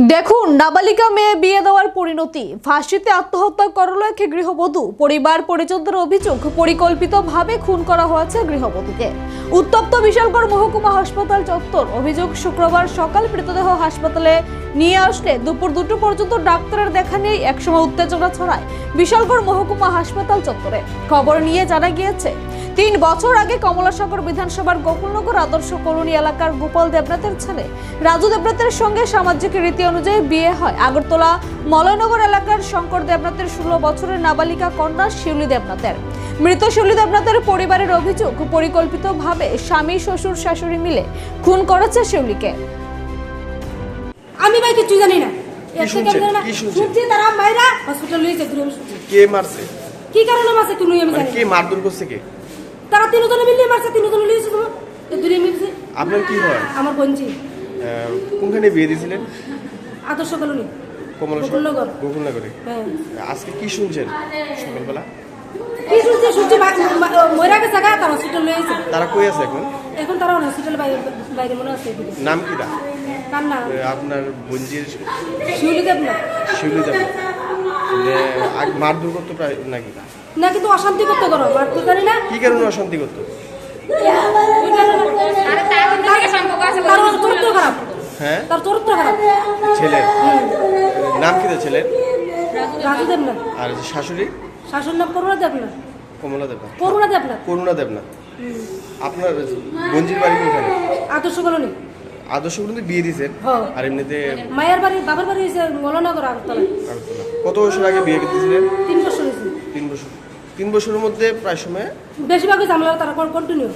দেখুন, নাবালিকা মেয়ে বিয়ে দেওয়ার পরিণতি। ফাঁসিতে আত্মহত্যা করল এক গৃহবধূ। পরিবার পরিজনদের অভিযোগ, পরিকল্পিতভাবে খুন করা হয়েছে গৃহবধূকে। উত্তপ্ত বিশালগড় মহকুমা হাসপাতাল চত্বর। অভিযোগ, শুক্রবার সকাল মৃতদেহ হাসপাতালে নিয়ে আসলে দুপুর দুটো পর্যন্ত ডাক্তারের দেখা নেই, একসময় উত্তেজনা ছড়ায়। বিশালগড় মহকুমা হাসপাতাল চত্বরে। খবর নিয়ে জানা গিয়েছে তিন বছর আগে কমলাসাগর বিধানসভার গোকুলনগর আদর্শ কলোনি এলাকার গোপাল দেবনাথের ছেলে রাজু দেবনাথের সঙ্গে সামাজিক রীতি অনুযায়ী বিয়ে হয়। আগরতলা মলয়নগর এলাকার শঙ্কর দেবনাথের ষোলো বছরের নাবালিকা কন্যা শিউলি দেবনাথের। মৃত শিউলি দেবনাথের পরিবারের অভিযোগ পরিকল্পিতভাবে স্বামী শ্বশুর শাশুড়ি মিলে খুন করেছে শিউলিকে। আমি ভাই কিছু জানি না? শুনছি? তারা মাইরা হসপিটাল দূরে আমি কে মারছে? কি কারণে মারছে তুমি আমি মানে জানি কে না। মারধর করছে কে? তারা তিনজনে মিলিয়ে মারছে তিনজনে লিয়েছে তোমার। তো দূরে আমি বলছি, আপনার কি হয়? আমার বঞ্চি কোনখানে বিয়ে দিয়েছিলেন? আদর্শ কলোনি। গোকুলনগর। গোকুলনগরে। হ্যাঁ। আজকে কি শুনছেন? সকালবেলা? কি শুনছি? শুনছি মরা গেছে গা তার হসপিটাল নিয়েছে তারা কই আছে এখন? এখন তারা হসপিটাল বাইরে বাইরে মনে আছে। নাম কি দা কার না আপনার বঞ্জির শিউলি দেব না শিউলি মারধর করতো প্রায় নাকি? না কিন্তু অশান্তি করতে করো আর তো জানি না। কি কারণে অশান্তি করতো? তার হ্যাঁ? তার চরিত্র খারাপ। ছেলে নাম কি তার ছেলের? না। আর যে শাশুড়ি? শাশুর নাম করুণা দেব না। কমলা দেব করুণা দেব না। করুণা দেব না। আপনার বঞ্জির বাড়ি কোনখানে? আদর্শ কলোনি। আদর্শ কিন্তু বিয়ে দিয়েছেন। হ্যাঁ। আর এমনিতে মায়ের বাড়ি বাবার বাড়ি হয়েছে মলনগর আগরতলা। কত বছর আগে বিয়ে দিয়েছিলেন? তিন বছর হয়েছে। তিন বছর। তিন বছরের মধ্যে প্রায় সময়? বেশিরভাগই ঝামেলা তারা কন্টিনিউ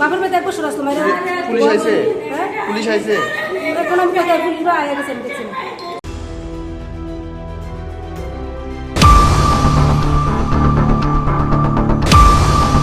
বাপের বাড়িতে এক বছর মায়ের পুলিশ আইছে? হ্যাঁ? পুলিশ আইছে? এখন আমি কোথায় পুলিশ আয়া গেছেন আমি দেখছি না।